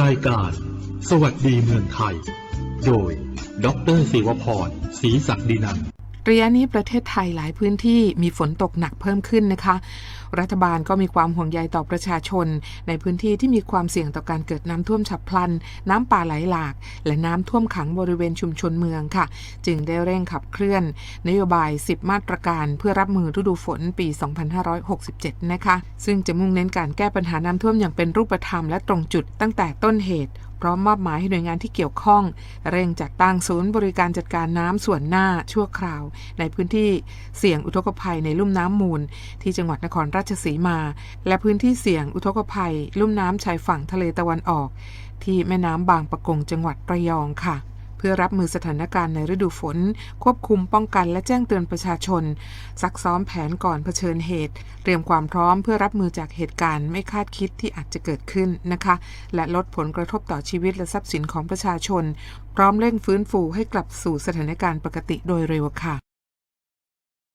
รายการ สวัสดีเมืองไทย โดย ดรศิวพรศรีศักดินันระยะนี้ประเทศไทยหลายพื้นที่มีฝนตกหนักเพิ่มขึ้นนะคะ รัฐบาลก็มีความห่วงใยต่อประชาชน ในพื้นที่ที่มีความเสี่ยงต่อการเกิดน้ำท่วมฉับพลัน น้ำป่าไหลหลาก และน้ำท่วมขังบริเวณชุมชนเมืองค่ะ จึงได้เร่งขับเคลื่อน นโยบาย 10 มาตรการเพื่อรับมือฤดูฝนปี 2567 นะคะ ซึ่งจะมุ่งเน้นการแก้ปัญหาน้ำท่วมอย่างเป็นรูปธรรมและตรงจุดตั้งแต่ต้นเหตุพร้อมมอบหมายให้หน่วยงานที่เกี่ยวข้อง เร่งจัดตั้งศูนย์บริการจัดการน้ำส่วนหน้าชั่วคราว ในพื้นที่เสี่ยงอุทกภัยในลุ่มน้ำมูล ที่จังหวัดนครราชสีมา และพื้นที่เสี่ยงอุทกภัย ลุ่มน้ำชายฝั่งทะเลตะวันออก ที่แม่น้ำบางปะกงจังหวัดระยองค่ะ เพื่อรับมือสถานการณ์ในฤดูฝน ควบคุมป้องกันและแจ้งเตือนประชาชน ซักซ้อมแผนก่อนเผชิญเหตุ เตรียมความพร้อมเพื่อรับมือจากเหตุการณ์ไม่คาดคิดที่อาจจะเกิดขึ้นนะคะ และลดผลกระทบต่อชีวิตและทรัพย์สินของประชาชน พร้อมเร่งฟื้นฟูให้กลับสู่สถานการณ์ปกติโดยเร็วค่ะ